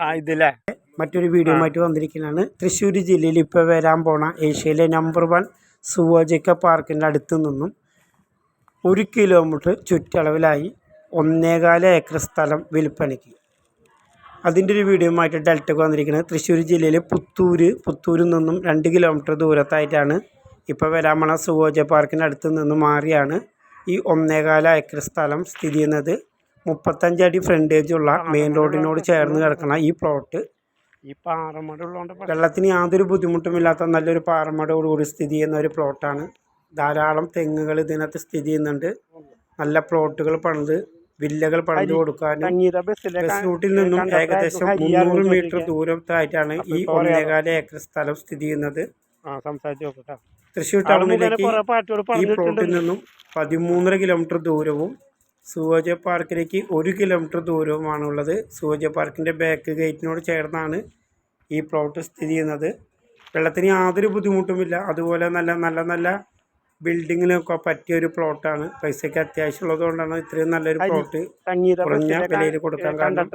ആ ഇതില്ലേ മറ്റൊരു വീഡിയോ ആയിട്ട് വന്നിരിക്കുന്നതാണ്. തൃശ്ശൂർ ജില്ലയിൽ ഇപ്പോൾ വരാൻ പോണ ഏഷ്യയിലെ നമ്പർ വൺ സുവോജിക്ക പാർക്കിന്റെ അടുത്തു നിന്നും ഒരു കിലോമീറ്റർ ചുറ്റളവിലായി ഒന്നേകാല ഏക്കർ സ്ഥലം വിൽപ്പനയ്ക്ക്. അതിന്റെ ഒരു വീഡിയോ ആയിട്ട് ഡെൽറ്റക്ക് വന്നിരിക്കുന്നത് തൃശ്ശൂർ ജില്ലയിലെ പുത്തൂര് പുത്തൂരിൽ നിന്നും രണ്ട് കിലോമീറ്റർ ദൂരത്തായിട്ടാണ് ഇപ്പോൾ വരാമണ സുവോജ പാർക്കിന്റെ അടുത്ത് നിന്ന് മാറിയാണ് ഈ ഒന്നേകാല ഏക്കർ സ്ഥലം സ്ഥിതി ചെയ്യുന്നത്. മുപ്പത്തഞ്ചടി ഫ്രണ്ടേജുള്ള മെയിൻ റോഡിനോട് ചേർന്ന് കിടക്കുന്ന ഈ പ്ലോട്ട് ഈ പാറമട ഉള്ളതുകൊണ്ട് വെള്ളത്തിന് യാതൊരു ബുദ്ധിമുട്ടുമില്ലാത്ത നല്ലൊരു പാറമടയോടുകൂടി സ്ഥിതി ചെയ്യുന്ന ഒരു പ്ലോട്ടാണ് ധാരാളം തെങ്ങുകൾ ഇതിനകത്ത് സ്ഥിതി ചെയ്യുന്നുണ്ട്. നല്ല പ്ലോട്ടുകൾ പണിത് വില്ലകൾ പണിത് കൊടുക്കാനും ബസ് റൂട്ടിൽ നിന്നും ഏകദേശം മുന്നൂറ് മീറ്റർ ദൂരത്തായിട്ടാണ് ഈ ഒന്നേകാല ഏക്കർ സ്ഥലം സ്ഥിതി ചെയ്യുന്നത്. തൃശ്ശൂർ ടൗണിലേക്ക് ഈ പ്ലോട്ടിൽ നിന്നും പതിമൂന്നര കിലോമീറ്റർ ദൂരവും സുവോജ പാർക്കിലേക്ക് ഒരു കിലോമീറ്റർ ദൂരവുമാണുള്ളത് സുവോജ പാർക്കിന്റെ ബാക്ക് ഗേറ്റിനോട് ചേർന്നാണ് ഈ പ്ലോട്ട് സ്ഥിതി ചെയ്യുന്നത്. വെള്ളത്തിന് യാതൊരു ബുദ്ധിമുട്ടുമില്ല. അതുപോലെ നല്ല നല്ല നല്ല ബിൽഡിങ്ങിനൊക്കെ പറ്റിയ ഒരു പ്ലോട്ടാണ് പൈസയ്ക്ക് അത്യാവശ്യമുള്ളത് കൊണ്ടാണ് ഇത്രയും നല്ലൊരു പ്ലോട്ട് കുറഞ്ഞ വിലയിൽ കൊടുക്കാൻ കാരണം.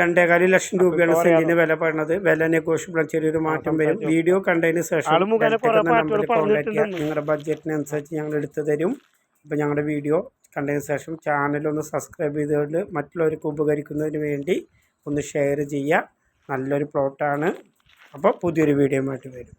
രണ്ടേകാൽ ലക്ഷം രൂപയാണ് സെന്റിന് വില പറയുന്നത് വില നെഗോഷ്യബിൾ ചെറിയൊരു മാറ്റം വരും. വീഡിയോ കണ്ടതിന് ശേഷം നമ്പറിൽ കോൺടാക്ട് നിങ്ങളുടെ ബഡ്ജറ്റിനനുസരിച്ച് ഞങ്ങൾ എടുത്തു തരും. അപ്പോൾ ഞങ്ങളുടെ വീഡിയോ കണ്ടതിന് ശേഷം ചാനലൊന്ന് സബ്സ്ക്രൈബ് ചെയ്തുകൊണ്ട് മറ്റുള്ളവർക്ക് ഉപകരിക്കുന്നതിന് വേണ്ടി ഒന്ന് ഷെയർ ചെയ്യുക. നല്ലൊരു പ്ലോട്ടാണ് അപ്പോൾ പുതിയൊരു വീഡിയോ ആയിട്ട് വരും.